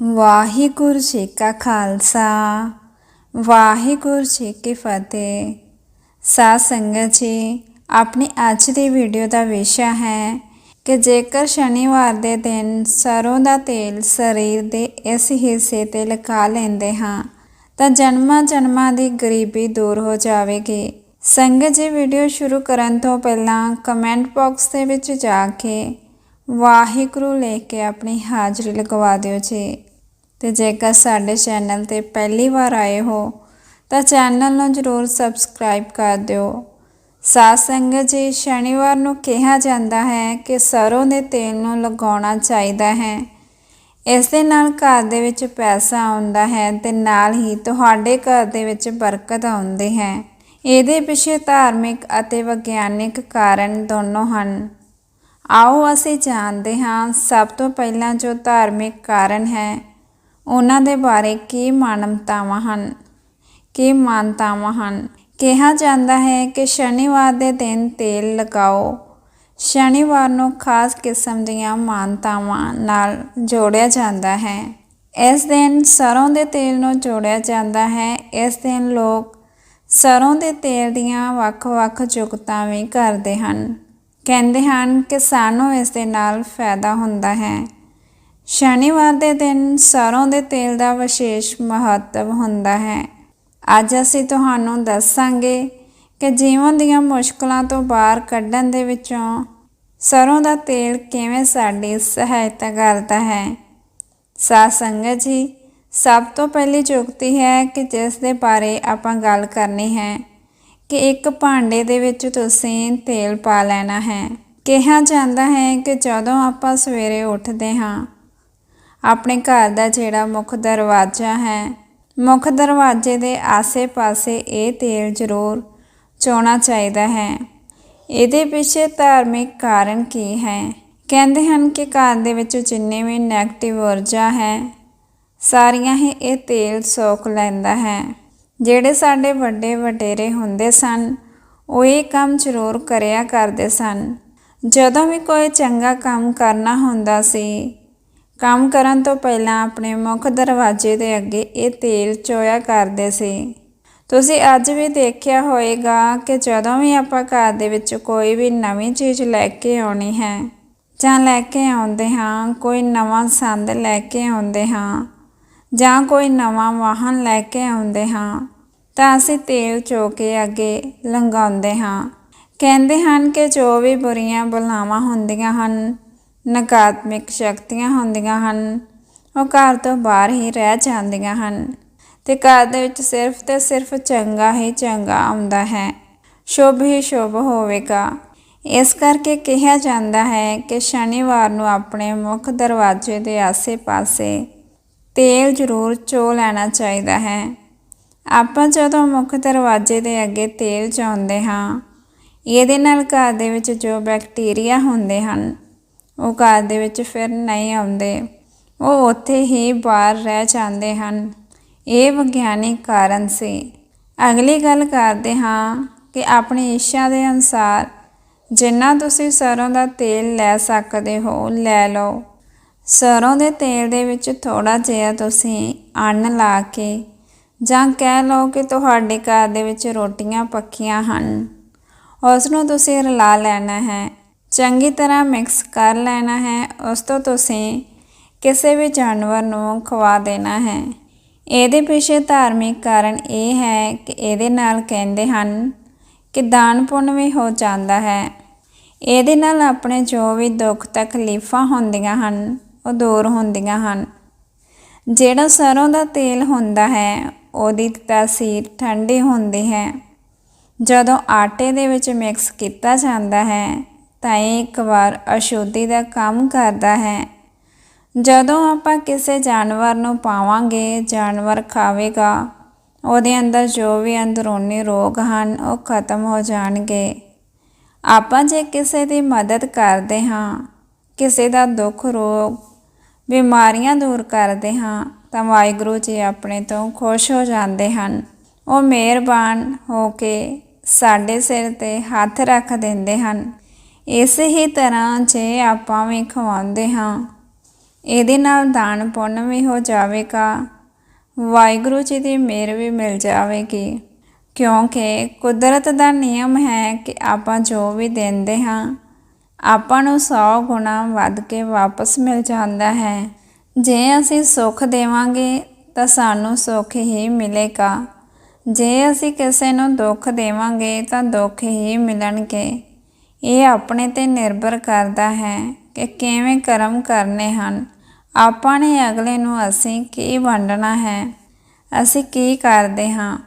ਵਾਹਿਗੁਰੂ ਜੀ ਕਾ ਖਾਲਸਾ, ਵਾਹਿਗੁਰੂ ਜੀ ਕੀ ਫਤਿਹ। ਸਾਧ ਸੰਗਤ ਜੀ, ਆਪਣੀ ਅੱਜ ਦੀ ਵੀਡੀਓ ਦਾ ਵਿਸ਼ਾ ਹੈ ਕਿ ਜੇਕਰ ਸ਼ਨੀਵਾਰ ਦੇ ਦਿਨ ਸਰੋਂ ਦਾ ਤੇਲ ਸਰੀਰ ਦੇ ਇਸ ਹਿੱਸੇ ਤੇ ਲਗਾ ਲੈਂਦੇ ਹਾਂ, ਤਾਂ ਜਨਮਾਂ ਜਨਮਾਂ ਦੀ ਗਰੀਬੀ ਦੂਰ ਹੋ ਜਾਵੇਗੀ। ਸੰਗਤ ਜੀ, ਵੀਡੀਓ ਸ਼ੁਰੂ ਕਰਨ ਤੋਂ ਪਹਿਲਾਂ ਕਮੈਂਟ ਬਾਕਸ ਦੇ ਵਿੱਚ ਜਾ ਕੇ ਵਾਹਿਗੁਰੂ ਲੈ ਕੇ ਆਪਣੀ ਹਾਜ਼ਰੀ ਲਗਵਾ ਦਿਓ ਜੀ। ਤੇ ਜੇਕਰ ਸਾਡੇ ਚੈਨਲ ਤੇ ਪਹਿਲੀ ਵਾਰ ਆਏ ਹੋ, ਤਾਂ ਚੈਨਲ ਨੂੰ ਜ਼ਰੂਰ ਸਬਸਕ੍ਰਾਈਬ ਕਰ ਦਿਓ। ਸਾਧ ਸੰਗਤ ਜੀ, ਸ਼ਨੀਵਾਰ ਨੂੰ ਕਿਹਾ ਜਾਂਦਾ ਹੈ ਕਿ ਸਰੋਂ ਦੇ ਤੇਲ ਨੂੰ ਲਗਾਉਣਾ ਚਾਹੀਦਾ ਹੈ। ਇਸ ਦੇ ਨਾਲ ਘਰ ਦੇ ਵਿੱਚ ਪੈਸਾ ਆਉਂਦਾ ਹੈ ਤੇ ਨਾਲ ਹੀ ਤੁਹਾਡੇ ਘਰ ਦੇ ਵਿੱਚ ਬਰਕਤ ਆਉਂਦੀ ਹੈ। ਇਹਦੇ ਪਿੱਛੇ ਧਾਰਮਿਕ ਅਤੇ ਵਿਗਿਆਨਿਕ ਕਾਰਨ ਦੋਨੋਂ ਹਨ। ਆਓ ਅਸੀਂ ਜਾਣਦੇ ਹਾਂ ਸਭ ਤੋਂ ਪਹਿਲਾਂ ਜੋ ਧਾਰਮਿਕ ਕਾਰਨ ਹੈ, ਉਹਨਾਂ ਦੇ ਬਾਰੇ ਕੀ ਮਾਨਵਤਾਵਾਂ ਹਨ, ਕੀ ਮਾਨਤਾਵਾਂ ਹਨ। ਕਿਹਾ ਜਾਂਦਾ ਹੈ ਕਿ ਸ਼ਨੀਵਾਰ ਦੇ ਦਿਨ ਤੇਲ ਲਗਾਓ। ਸ਼ਨੀਵਾਰ ਨੂੰ ਖਾਸ ਕਿਸਮ ਦੀਆਂ ਮਾਨਤਾਵਾਂ ਨਾਲ ਜੋੜਿਆ ਜਾਂਦਾ ਹੈ। ਇਸ ਦਿਨ ਸਰੋਂ ਦੇ ਤੇਲ ਨੂੰ ਜੋੜਿਆ ਜਾਂਦਾ ਹੈ। ਇਸ ਦਿਨ ਲੋਕ ਸਰੋਂ ਦੇ ਤੇਲ ਦੀਆਂ ਵੱਖ-ਵੱਖ ਜੁਗਤਾਂ ਵੀ ਕਰਦੇ ਹਨ। ਕਹਿੰਦੇ ਹਨ ਕਿ ਸਾਨੂੰ ਇਸ ਦੇ ਨਾਲ ਫਾਇਦਾ ਹੁੰਦਾ ਹੈ। ਸ਼ਨੀਵਾਰ ਦੇ ਦਿਨ ਸਰੋਂ ਦੇ ਤੇਲ ਦਾ ਵਿਸ਼ੇਸ਼ ਮਹੱਤਵ ਹੁੰਦਾ ਹੈ। ਅੱਜ ਅਸੀਂ ਤੁਹਾਨੂੰ ਦੱਸਾਂਗੇ ਕਿ ਜੀਵਨ ਦੀਆਂ ਮੁਸ਼ਕਲਾਂ ਤੋਂ ਬਾਹਰ ਕੱਢਣ ਦੇ ਵਿੱਚੋਂ ਸਰੋਂ ਦਾ ਤੇਲ ਕਿਵੇਂ ਸਾਡੀ ਸਹਾਇਤਾ ਕਰਦਾ ਹੈ। ਸਾਧ ਸੰਗਤ ਜੀ, ਸਭ ਤੋਂ ਪਹਿਲੀ ਜੁਗਤੀ ਹੈ ਕਿ ਜਿਸ ਦੇ ਬਾਰੇ ਆਪਾਂ ਗੱਲ ਕਰਨੀ ਹੈ। ਕਿ ਇੱਕ ਭਾਂਡੇ ਦੇ ਵਿੱਚ ਤੁਸੀਂ ਤੇਲ ਪਾ ਲੈਣਾ ਹੈ। ਕਿਹਾ ਜਾਂਦਾ ਹੈ ਕਿ ਜਦੋਂ ਆਪਾਂ ਸਵੇਰੇ ਉੱਠਦੇ ਹਾਂ, ਆਪਣੇ ਘਰ ਦਾ ਜਿਹੜਾ ਮੁੱਖ ਦਰਵਾਜ਼ਾ ਹੈ, ਮੁੱਖ ਦਰਵਾਜ਼ੇ ਦੇ ਆਸੇ-ਪਾਸੇ ਇਹ ਤੇਲ ਜ਼ਰੂਰ ਚੋਣਾ ਚਾਹੀਦਾ ਹੈ। ਇਹਦੇ ਪਿੱਛੇ ਧਾਰਮਿਕ ਕਾਰਨ ਕੀ ਹੈ? ਕਹਿੰਦੇ ਹਨ ਕਿ ਘਰ ਦੇ ਵਿੱਚ ਜਿੰਨੇ ਵੀ 네ਗੇਟਿਵ ਊਰਜਾ ਹੈ, ਸਾਰੀਆਂ ਹੀ ਇਹ ਤੇਲ ਸੋਖ ਲੈਂਦਾ ਹੈ। ਜਿਹੜੇ ਸਾਡੇ ਵੱਡੇ ਵਡੇਰੇ ਹੁੰਦੇ ਸਨ, ਉਹ ਇਹ ਕੰਮ ਜ਼ਰੂਰ ਕਰਿਆ ਕਰਦੇ ਸਨ। ਜਦੋਂ ਵੀ ਕੋਈ ਚੰਗਾ ਕੰਮ ਕਰਨਾ ਹੁੰਦਾ ਸੀ, ਕੰਮ ਕਰਨ ਤੋਂ ਪਹਿਲਾਂ ਆਪਣੇ ਮੁੱਖ ਦਰਵਾਜ਼ੇ ਦੇ ਅੱਗੇ ਇਹ ਤੇਲ ਚੋਇਆ ਕਰਦੇ ਸੀ। ਤੁਸੀਂ ਅੱਜ ਵੀ ਦੇਖਿਆ ਹੋਵੇਗਾ ਕਿ ਜਦੋਂ ਵੀ ਆਪਾਂ ਘਰ ਦੇ ਵਿੱਚ ਕੋਈ ਵੀ ਨਵੀਂ ਚੀਜ਼ ਲੈ ਕੇ ਆਉਣੀ ਹੈ ਜਾਂ ਲੈ ਕੇ ਆਉਂਦੇ ਹਾਂ, ਕੋਈ ਨਵਾਂ ਸੰਦ ਲੈ ਕੇ ਆਉਂਦੇ ਹਾਂ ਜਾਂ ਕੋਈ ਨਵਾਂ ਵਾਹਨ ਲੈ ਕੇ ਆਉਂਦੇ ਹਾਂ, ਤਾਂ ਅਸੀਂ ਤੇਲ ਚੋ ਕੇ ਅੱਗੇ ਲੰਗਾਉਂਦੇ ਹਾਂ। ਕਹਿੰਦੇ ਹਨ ਕਿ ਜੋ ਵੀ ਬੁਰੀਆਂ ਬੁਲਾਵਾਂ ਹੁੰਦੀਆਂ ਹਨ, ਨਕਾਰਾਤਮਕ ਸ਼ਕਤੀਆਂ ਹੁੰਦੀਆਂ ਹਨ, ਉਹ ਘਰ ਤੋਂ ਬਾਹਰ ਹੀ ਰਹਿ ਜਾਂਦੀਆਂ ਹਨ ਤੇ ਘਰ ਦੇ ਵਿੱਚ ਸਿਰਫ ਤੇ ਸਿਰਫ ਚੰਗਾ ਹੀ ਚੰਗਾ ਆਉਂਦਾ ਹੈ। ਸ਼ੁਭ ਹੀ ਸ਼ੁਭ ਹੋਵੇਗਾ। ਇਸ ਕਰਕੇ ਕਿਹਾ ਜਾਂਦਾ ਹੈ ਕਿ ਸ਼ਨੀਵਾਰ ਨੂੰ ਆਪਣੇ ਮੁੱਖ ਦਰਵਾਜ਼ੇ ਦੇ ਆਸੇ-ਪਾਸੇ ਤੇਲ ਜ਼ਰੂਰ ਚੋ ਲੈਣਾ ਚਾਹੀਦਾ ਹੈ। ਆਪਾਂ ਜਦੋਂ ਮੁੱਖ ਦਰਵਾਜ਼ੇ ਦੇ ਅੱਗੇ ਤੇਲ ਚਾਉਂਦੇ ਹਾਂ, ਇਹਦੇ ਨਾਲ ਘਰ ਦੇ ਵਿੱਚ ਜੋ ਬੈਕਟੀਰੀਆ ਹੁੰਦੇ ਹਨ, ਉਹ ਘਰ ਦੇ ਵਿੱਚ ਫਿਰ ਨਹੀਂ ਆਉਂਦੇ। ਉਹ ਉੱਥੇ ਹੀ ਬਾਹਰ ਰਹਿ ਜਾਂਦੇ ਹਨ। ਇਹ ਵਿਗਿਆਨਿਕ ਕਾਰਨ ਸੀ। ਅਗਲੀ ਗੱਲ ਕਰਦੇ ਹਾਂ ਕਿ ਆਪਣੀ ਇੱਛਾ ਦੇ ਅਨੁਸਾਰ ਜਿੰਨਾ ਤੁਸੀਂ ਸਰੋਂ ਦਾ ਤੇਲ ਲੈ ਸਕਦੇ ਹੋ, ਲੈ ਲਓ। ਸਰੋਂ ਦੇ ਤੇਲ ਦੇ ਵਿੱਚ ਥੋੜਾ ਜਿਹਾ ਤੁਸੀਂ ਅੰਨ ਲਾ ਕੇ ਜਾਂ ਕਹਿ ਲਓ ਕਿ ਤੁਹਾਡੇ ਘਰ ਦੇ ਵਿੱਚ ਰੋਟੀਆਂ ਪੱਕੀਆਂ ਹਨ ਉਸ ਨੂੰ ਤੁਸੀਂ ਰਲਾ ਲੈਣਾ ਹੈ। ਚੰਗੀ ਤਰ੍ਹਾਂ ਮਿਕਸ ਕਰ ਲੈਣਾ ਹੈ। ਉਸ ਤੋਂ ਤੁਸੀਂ ਕਿਸੇ ਵੀ ਜਾਨਵਰ ਨੂੰ ਖਵਾ ਦੇਣਾ ਹੈ। ਇਹਦੇ ਪਿੱਛੇ ਧਾਰਮਿਕ ਕਾਰਨ ਇਹ ਹੈ ਕਿ ਇਹਦੇ ਨਾਲ ਕਹਿੰਦੇ ਹਨ ਕਿ ਦਾਨ ਪੁੰਨ ਵੀ ਹੋ ਜਾਂਦਾ ਹੈ। ਇਹਦੇ ਨਾਲ ਆਪਣੇ ਜੋ ਵੀ ਦੁੱਖ ਤਕਲੀਫਾਂ ਹੁੰਦੀਆਂ ਹਨ ਉਹ ਦੂਰ ਹੁੰਦੀਆਂ ਹਨ। ਜਿਹੜਾ ਸਰੋਂ ਦਾ ਤੇਲ ਹੁੰਦਾ ਹੈ, ਉਹਦੀ ਤਾਸੀਰ ਠੰਡੀ ਹੁੰਦੀ ਹੈ। ਜਦੋਂ ਆਟੇ ਦੇ ਵਿੱਚ ਮਿਕਸ ਕੀਤਾ ਜਾਂਦਾ ਹੈ, ਤਾਂ ਇਹ ਇੱਕ ਵਾਰ ਅਸ਼ੁੱਧੀ ਦਾ ਕੰਮ ਕਰਦਾ ਹੈ। ਜਦੋਂ ਆਪਾਂ ਕਿਸੇ ਜਾਨਵਰ ਨੂੰ ਪਾਵਾਂਗੇ, ਜਾਨਵਰ ਖਾਵੇਗਾ, ਉਹਦੇ ਅੰਦਰ ਜੋ ਵੀ ਅੰਦਰੂਨੀ ਰੋਗ ਹਨ, ਉਹ ਖਤਮ ਹੋ ਜਾਣਗੇ। ਆਪਾਂ ਜੇ ਕਿਸੇ ਦੀ ਮਦਦ ਕਰਦੇ ਹਾਂ, ਕਿਸੇ ਦਾ ਦੁੱਖ ਰੋਗ ਬਿਮਾਰੀਆਂ ਦੂਰ ਕਰਦੇ ਹਾਂ ਤਾਂ ਵਾਹਿਗੁਰੂ ਜੀ ਆਪਣੇ ਤੋਂ ਖੁਸ਼ ਹੋ ਜਾਂਦੇ ਹਨ। ਉਹ ਮਿਹਰਬਾਨ ਹੋ ਕੇ ਸਾਡੇ ਸਿਰ ਤੇ ਹੱਥ ਰੱਖ ਦਿੰਦੇ ਹਨ। ਇਸੇ ਹੀ ਤਰ੍ਹਾਂ ਜੇ ਆਪਾਂ ਵੀ ਖਵਾਉਂਦੇ ਹਾਂ, ਇਹਦੇ ਨਾਲ ਦਾਨ ਪੁੰਨ ਵੀ ਹੋ ਜਾਵੇਗਾ। ਵਾਹਿਗੁਰੂ ਜੀ ਦੀ ਮਿਹਰ ਵੀ ਮਿਲ ਜਾਵੇਗੀ। ਕਿਉਂਕਿ ਕੁਦਰਤ ਦਾ ਨਿਯਮ ਹੈ ਕਿ ਆਪਾਂ ਜੋ ਵੀ ਦਿੰਦੇ ਹਾਂ ਆਪਾਂ ਨੂੰ 100 ਗੁਣਾ ਵੱਧ ਕੇ ਵਾਪਸ ਮਿਲ ਜਾਂਦਾ ਹੈ। ਜੇ ਅਸੀਂ ਸੁੱਖ ਦੇਵਾਂਗੇ, ਤਾਂ ਸਾਨੂੰ ਸੁੱਖ ਹੀ ਮਿਲੇਗਾ। ਜੇ ਅਸੀਂ ਕਿਸੇ ਨੂੰ ਦੁੱਖ ਦੇਵਾਂਗੇ, ਤਾਂ ਦੁੱਖ ਹੀ ਮਿਲਣਗੇ। ਇਹ ਆਪਣੇ ਤੇ ਨਿਰਭਰ ਕਰਦਾ ਹੈ ਕਿ ਕਿਵੇਂ ਕਰਮ ਕਰਨੇ ਹਨ। ਆਪਾਂ ਨੇ ਅਗਲੇ ਨੂੰ ਅਸੀਂ ਕੀ ਵੰਡਣਾ ਹੈ? ਅਸੀਂ ਕੀ ਕਰਦੇ ਹਾਂ?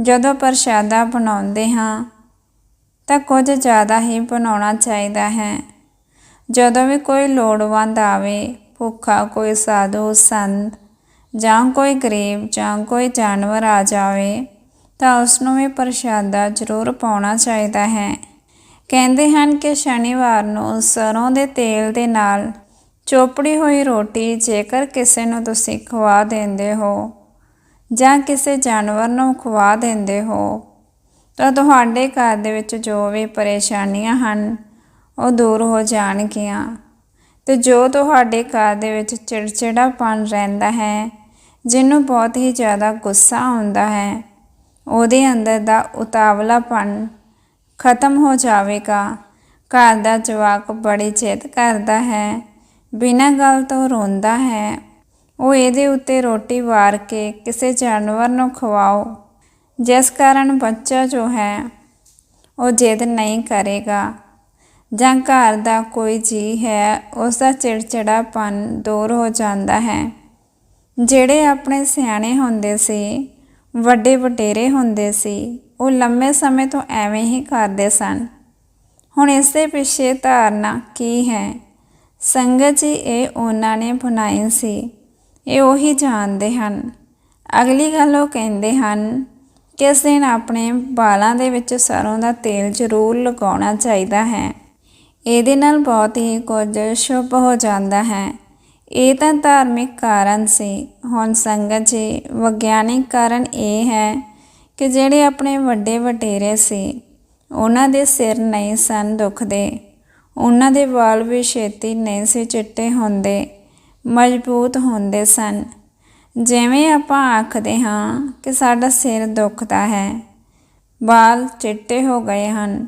ਜਦੋਂ ਪ੍ਰਸ਼ਾਦਾ ਬਣਾਉਂਦੇ ਹਾਂ ਤਾਂ ਕੁਝ ਜ਼ਿਆਦਾ ਹੀ ਬਣਾਉਣਾ ਚਾਹੀਦਾ ਹੈ। ਜਦੋਂ ਵੀ ਕੋਈ ਲੋੜਵੰਦ ਆਵੇ, ਭੁੱਖਾ ਕੋਈ ਸਾਧੂ, ਸੰਤ ਜਾਂ ਕੋਈ ਗਰੀਬ ਜਾਂ ਕੋਈ ਜਾਨਵਰ ਆ ਜਾਵੇ, ਤਾਂ ਉਸ ਨੂੰ ਵੀ ਪ੍ਰਸ਼ਾਦਾ ਜ਼ਰੂਰ ਪਾਉਣਾ ਚਾਹੀਦਾ ਹੈ। ਕਹਿੰਦੇ ਹਨ ਕਿ ਸ਼ਨੀਵਾਰ ਨੂੰ ਸਰੋਂ ਦੇ ਤੇਲ ਦੇ ਨਾਲ ਚੋਪੜੀ ਹੋਈ ਰੋਟੀ ਜੇਕਰ ਕਿਸੇ ਨੂੰ ਤੁਸੀਂ ਖਵਾ ਦਿੰਦੇ ਹੋ ਜਾਂ ਕਿਸੇ ਜਾਨਵਰ ਨੂੰ ਖਵਾ ਦਿੰਦੇ ਹੋ ਤਾਂ ਤੁਹਾਡੇ ਘਰ ਦੇ ਵਿੱਚ ਜੋ ਵੀ ਪਰੇਸ਼ਾਨੀਆਂ ਹਨ, ਉਹ ਦੂਰ ਹੋ ਜਾਣਗੀਆਂ। ਤੇ ਜੋ ਤੁਹਾਡੇ ਘਰ ਦੇ ਵਿੱਚ ਚਿੜਚਿੜਾਪਨ ਰਹਿੰਦਾ ਹੈ, ਜਿਹਨੂੰ ਬਹੁਤ ਹੀ ਜ਼ਿਆਦਾ ਗੁੱਸਾ ਆਉਂਦਾ ਹੈ, ਉਹਦੇ ਅੰਦਰ ਦਾ ਉਤਾਵਲਾਪਨ ਖਤਮ ਹੋ ਜਾਵੇਗਾ। ਘਰ ਦਾ ਜਵਾਕ ਬੜੀ ਚਿੱਤ ਕਰਦਾ ਹੈ, ਬਿਨਾਂ ਗੱਲ ਤੋਂ ਰੋਂਦਾ ਹੈ। ਉਹ ਇਹਦੇ ਉੱਤੇ ਰੋਟੀ ਵਾਰ ਕੇ ਕਿਸੇ ਜਾਨਵਰ ਨੂੰ ਖਵਾਓ। ਜਿਸ ਕਾਰਨ ਬੱਚਾ ਜੋ ਹੈ, ਉਹ ਜਿੱਦ ਨਹੀਂ ਕਰੇਗਾ। ਜਾਂ ਘਰ ਦਾ ਕੋਈ ਜੀ ਹੈ ਉਸ ਦਾ ਚਿੜਚਿੜਾਪਨ ਦੂਰ ਹੋ ਜਾਂਦਾ ਹੈ। ਜਿਹੜੇ ਆਪਣੇ ਸਿਆਣੇ ਹੁੰਦੇ ਸੀ, ਵੱਡੇ ਵਡੇਰੇ ਹੁੰਦੇ ਸੀ, ਉਹ ਲੰਮੇ ਸਮੇਂ ਤੋਂ ਐਵੇਂ ਹੀ ਕਰਦੇ ਸਨ। ਹੁਣ ਇਸ ਦੇ ਪਿੱਛੇ ਧਾਰਨਾ ਕੀ ਹੈ? ਸੰਗਤ ਜੀ, ਇਹ ਉਹਨਾਂ ਨੇ ਬਣਾਈ ਸੀ। ਇਹ ਉਹੀ ਜਾਣਦੇ ਹਨ। ਅਗਲੀ ਗੱਲ ਉਹ ਕਹਿੰਦੇ ਹਨ ਕਿ ਇਸ ਦਿਨ ਆਪਣੇ ਵਾਲਾਂ ਦੇ ਵਿੱਚ ਸਰੋਂ ਦਾ ਤੇਲ ਜ਼ਰੂਰ ਲਗਾਉਣਾ ਚਾਹੀਦਾ ਹੈ? ਇਹਦੇ ਨਾਲ ਬਹੁਤ ਹੀ ਕੁਝ ਸ਼ੁਭ ਹੋ ਜਾਂਦਾ ਹੈ। ਇਹ ਤਾਂ ਧਾਰਮਿਕ ਕਾਰਨ ਸੀ। ਹੁਣ ਸੰਗਤ ਜੀ, ਵਿਗਿਆਨਿਕ ਕਾਰਨ ਇਹ ਹੈ ਕਿ ਜਿਹੜੇ ਆਪਣੇ ਵੱਡੇ ਵਟੇਰੇ ਸੀ, ਉਹਨਾਂ ਦੇ ਸਿਰ ਨਹੀਂ ਸਨ ਦੁਖਦੇ। ਉਹਨਾਂ ਦੇ ਵਾਲ ਵੀ ਛੇਤੀ ਨਹੀਂ ਸੀ ਚਿੱਟੇ ਹੁੰਦੇ, ਮਜ਼ਬੂਤ ਹੁੰਦੇ ਸਨ। ਜਿਵੇਂ ਆਪਾਂ ਆਖਦੇ ਹਾਂ ਕਿ ਸਾਡਾ ਸਿਰ ਦੁਖਦਾ ਹੈ, ਵਾਲ ਚਿੱਟੇ ਹੋ ਗਏ ਹਨ।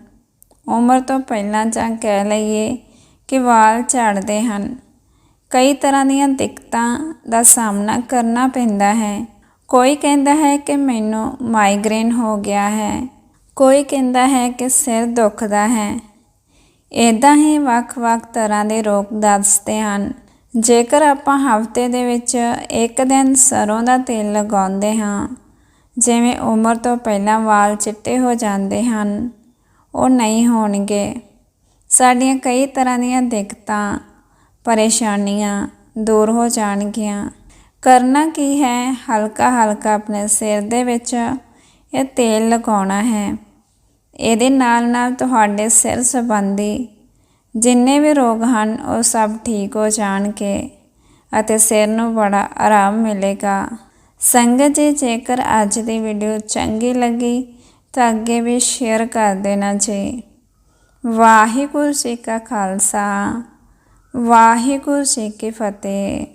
ਉਮਰ ਤੋਂ ਪਹਿਲਾਂ ਜਾਂ ਕਹਿ ਲਈਏ ਕਿ ਵਾਲ ਝੜਦੇ ਹਨ। ਕਈ ਤਰ੍ਹਾਂ ਦੀਆਂ ਦਿੱਕਤਾਂ ਦਾ ਸਾਹਮਣਾ ਕਰਨਾ ਪੈਂਦਾ ਹੈ। ਕੋਈ ਕਹਿੰਦਾ ਹੈ ਕਿ ਮੈਨੂੰ ਮਾਈਗ੍ਰੇਨ ਹੋ ਗਿਆ ਹੈ। ਕੋਈ ਕਹਿੰਦਾ ਹੈ ਕਿ ਸਿਰ ਦੁਖਦਾ ਹੈ। ਇਦਾਂ ਹੀ ਵੱਖ-ਵੱਖ ਤਰ੍ਹਾਂ ਦੇ ਰੋਗ ਦੱਸਦੇ ਹਨ। ਜੇਕਰ ਆਪਾਂ ਹਫ਼ਤੇ ਦੇ ਵਿੱਚ ਇੱਕ ਦਿਨ ਸਰੋਂ ਦਾ ਤੇਲ ਲਗਾਉਂਦੇ ਹਾਂ, ਜਿਵੇਂ ਉਮਰ ਤੋਂ ਪਹਿਲਾਂ ਵਾਲ ਚਿੱਟੇ ਹੋ ਜਾਂਦੇ ਹਨ, ਉਹ ਨਹੀਂ ਹੋਣਗੇ। ਸਾਡੀਆਂ ਕਈ ਤਰ੍ਹਾਂ ਦੀਆਂ ਦਿੱਕਤਾਂ, ਪਰੇਸ਼ਾਨੀਆਂ ਦੂਰ ਹੋ ਜਾਣਗੀਆਂ। ਕਰਨਾ ਕੀ ਹੈ? ਹਲਕਾ ਹਲਕਾ ਆਪਣੇ ਸਿਰ ਦੇ ਵਿੱਚ ਇਹ ਤੇਲ ਲਗਾਉਣਾ ਹੈ। ਇਹਦੇ ਨਾਲ ਨਾਲ ਤੁਹਾਡੇ ਸਿਰ ਸੰਬੰਧੀ ਜਿੰਨੇ ਵੀ ਰੋਗ ਹਨ, ਉਹ ਸਭ ਠੀਕ ਹੋ ਜਾਣਗੇ ਅਤੇ ਸਿਰ ਨੂੰ ਬੜਾ ਆਰਾਮ ਮਿਲੇਗਾ। ਸੰਗਤ ਜੀ, ਜੇਕਰ ਅੱਜ ਦੀ ਵੀਡੀਓ ਚੰਗੀ ਲੱਗੀ, ਤਾਂ ਅੱਗੇ ਵੀ ਸ਼ੇਅਰ ਕਰ ਦੇਣਾ ਜੀ। ਵਾਹਿਗੁਰੂ ਜੀ ਕਾ ਖਾਲਸਾ, ਵਾਹਿਗੁਰੂ ਜੀ ਕੀ ਫਤਿਹ।